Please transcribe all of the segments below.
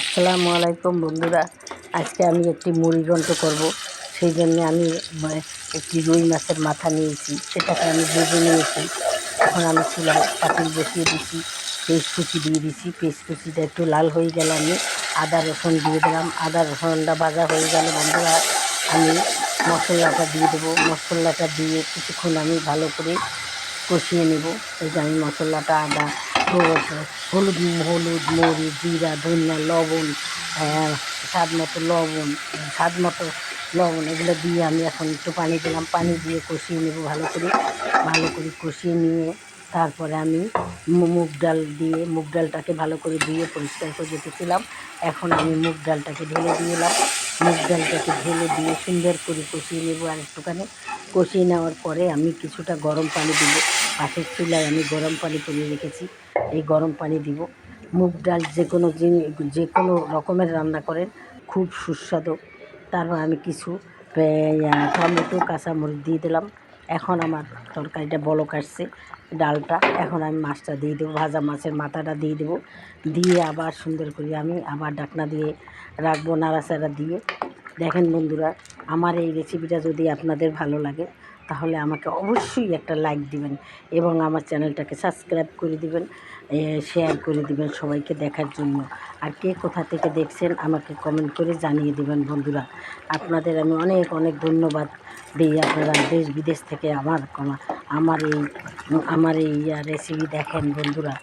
আসসালামু আলাইকুম বন্ধুরা। আজকে আমি একটি মুড়ি ঘন্ট করব। সেই জন্য আমি মানে, একটি রুই মাছের মাথা নিয়েছি। সেটাকে আমি ভেজে নিয়েছি। এখন আমি চুলায় পাতিল বসিয়ে দিচ্ছি পেস্ট কুচি দিয়ে দিচ্ছি পেস্ট কুচিটা একটু লাল হয়ে গেল আমি। আদা রসুন দিয়ে দিলাম। আদা রসুনটা ভাজা হয়ে গেল বন্ধুরা। আমি মশলাটা দিয়ে দেবো। মশলাটা দিয়ে কিছুক্ষণ আমি ভালো করে কষিয়ে নেব। এই যে আমি মশলাটা আদা হলুদ হলুদ মরিচ, জিরা, ধনিয়া, লবণ স্বাদ মতো লবণ, স্বাদ মতো লবণ, এগুলো দিয়ে আমি এখন একটু পানি দিলাম। পানি দিয়ে কষিয়ে নেব ভালো করে। ভালো করে কষিয়ে নিয়ে তারপরে আমি মুগ ডাল দিয়ে, মুগ ডালটাকে ভালো করে ধুয়ে পরিষ্কার করে রেখেছিলাম। এখন আমি মুগ ডালটাকে ঢেলে দিলাম মুগ ডালটাকে ঢেলে দিয়ে সুন্দর করে কষিয়ে নেব আর একটুখানি। কষিয়ে নেওয়ার পরে আমি কিছুটা গরম পানি দিব। পাশের চুলায় আমি গরম পানি করে রেখেছি। এই গরম পানি দিব। মুগ ডাল যে কোনো জিনিস যে কোনো রকমের রান্না করেন, খুব সুস্বাদু। তারপর আমি কিছু টমেটো, কাঁচামরিচ দিয়ে দিলাম। এখন আমার তরকারিটা বলো কাটছে ডালটা। এখন আমি মাছটা দিয়ে দেবো, ভাজা মাছের মাথাটা দিয়ে দেবো। দিয়ে আবার সুন্দর করে আমি আবার ডাকনা দিয়ে রাখব, নাড়াচাড়া দিয়ে। দেখেন বন্ধুরা, আমার এই রেসিপিটা যদি আপনাদের ভালো লাগে তাহলে আমাকে অবশ্যই একটা লাইক দিবেন এবং আমার চ্যানেলটাকে সাবস্ক্রাইব করে দিবেন শেয়ার করে দিবেন সবাইকে দেখার জন্য। আর কে কোথা থেকে দেখছেন আমাকে কমেন্ট করে জানিয়ে দিবেন বন্ধুরা। আপনাদের আমি অনেক অনেক ধন্যবাদ দিই আপনারা দেশ বিদেশ থেকে আমার আমার এই আমার এই রেসিপি দেখেন বন্ধুরা।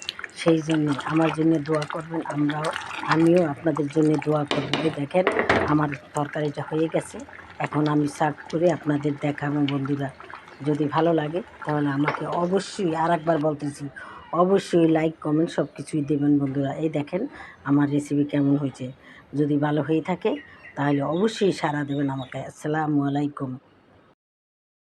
সেই জন্য আমার জন্য দোয়া করবেন, আমরাও, আমিও আপনাদের জন্য দোয়া করব। দেখেন আমার তরকারিটা হয়ে গেছে। এখন আমি সার্ভ করে আপনাদের দেখাবো বন্ধুরা। যদি ভালো লাগে, তাহলে আমাকে অবশ্যই আর একবার বলতেছি, অবশ্যই লাইক কমেন্ট সব কিছুই দেবেন বন্ধুরা। এই দেখেন আমার রেসিপি কেমন হয়েছে। যদি ভালো হয়ে থাকে, তাহলে অবশ্যই সারা দেবেন আমাকে। আসসালামু আলাইকুম।